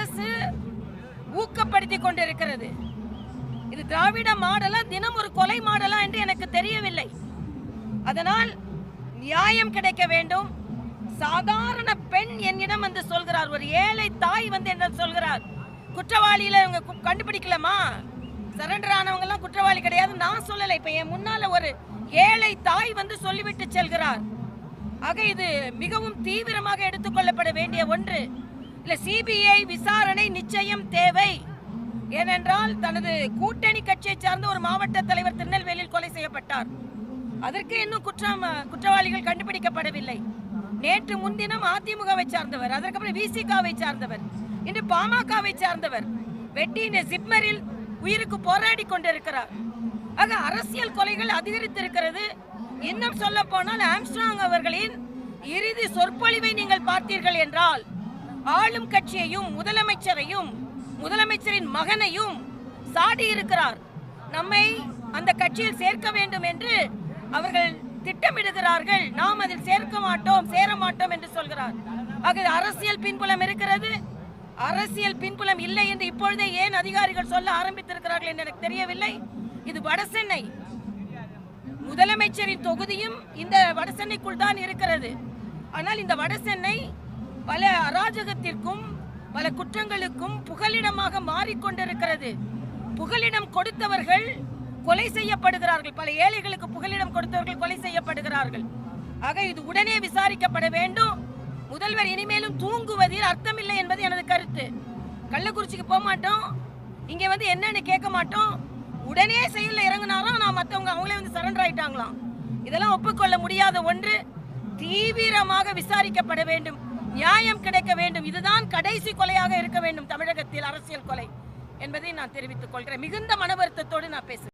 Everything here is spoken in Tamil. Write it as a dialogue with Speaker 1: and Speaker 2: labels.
Speaker 1: அரசு ஊக்கப்படுத்தி கொண்டிருக்கிறது. இது திராவிட மாடலா தினம் ஒரு கொலை மாடலா என்று எனக்கு தெரியவில்லை. அதனால் நியாயம் கிடைக்க வேண்டும். சாதாரண பெண் என்னிடம் வந்து சொல்கிறார். ஒரு ஏழை தாய் வந்து என்ன சொல்கிறார். குற்றவாளியில இவங்க கண்டுபிடிக்கலாமா சரண்டர் ஆனவங்க எல்லாம் குற்றவாளி கிடையாது. நான் சொல்லலை. இப்ப என் முன்னால ஒரு ஏழை தாய் வந்து சொல்லிவிட்டு செல்கிறார். ஆக இது மிகவும் தீவிரமாக எடுத்துக்கொள்ளப்பட வேண்டிய ஒன்று. இல்ல சிபிஐ விசாரணை நிச்சயம் தேவை. ஏனென்றால் தனது கூட்டணி கட்சியை சார்ந்த ஒரு மாவட்ட தலைவர் திருநெல்வேலியில் கொலை செய்யப்பட்டார். அதற்கு இன்னும் குற்றம் குற்றவாளிகள் கண்டுபிடிக்கப்படவில்லை. நேற்று முன்தினம் அதிமுகவை சார்ந்தவர் அதற்கப்புறம் விசிகாவை சார்ந்தவர் இன்று பாமகவை சார்ந்தவர் வெட்டி ஜிப்மரில் உயிருக்கு போராடி கொண்டிருக்கிறார். ஆக அரசியல் கொலைகள் அதிகரித்திருக்கிறது. இன்னும் சொல்ல போனால் ஆம்ஸ்ட்ராங் அவர்களின் இறுதி சொற்பொழிவை நீங்கள் பார்த்தீர்கள் என்றால் ஆளும் கட்சியையும் முதலமைச்சரையும் முதலமைச்சரின் மகனையும் சாடி இருக்கிறார். நம்மை அந்த கட்சியில் சேர்க்க வேண்டும் என்று அவர்கள் திட்டமிடுகிறார்கள். நாம் அதில் சேர்க்க மாட்டோம் சேர மாட்டோம் என்று சொல்கிறார். ஆக அரசியல் பின்புலம் இருக்கிறது. அரசியல் பின்புலம் இல்லை என்று இப்பொழுதே ஏன் அதிகாரிகள் சொல்ல ஆரம்பித்திருக்கிறார்கள் என்று எனக்கு தெரியவில்லை. இது வடசென்னை முதலமைச்சரின் தொகுதியும் இந்த வடசென்னைக்குள் தான் இருக்கிறது. ஆனால் இந்த வடசென்னை பல அராஜகத்திற்கும் பல குற்றங்களுக்கும் புகலிடமாக மாறிக்கொண்டிருக்கிறது. புகலிடம் கொடுத்தவர்கள் கொலை செய்யப்படுகிறார்கள். பல ஏழைகளுக்கு புகலிடம் கொடுத்தவர்கள் கொலை செய்யப்படுகிறார்கள். ஆக இது உடனே விசாரிக்கப்பட வேண்டும். முதல்வர் இனிமேலும் தூங்குவதில் அர்த்தமில்லை என்பது எனது கருத்து. கள்ளக்குறிச்சிக்கு போக மாட்டோம். இங்க வந்து என்னன்னு கேட்க மாட்டோம். உடனே செயலில் இறங்குனாராம் நான் மற்றவங்க அவங்களே வந்து சரண்டர் ஆயிட்டாங்களாம். இதெல்லாம் ஒப்புக்கொள்ள முடியாத ஒன்று. தீவிரமாக விசாரிக்கப்பட வேண்டும். நியாயம் கிடைக்க வேண்டும். இதுதான் கடைசி கொலையாக இருக்க வேண்டும் தமிழகத்தில் அரசியல் கொலை என்பதை நான் தெரிவித்துக் கொள்கிறேன். மிகுந்த மன வருத்தத்தோடு நான் பேசுகிறேன்.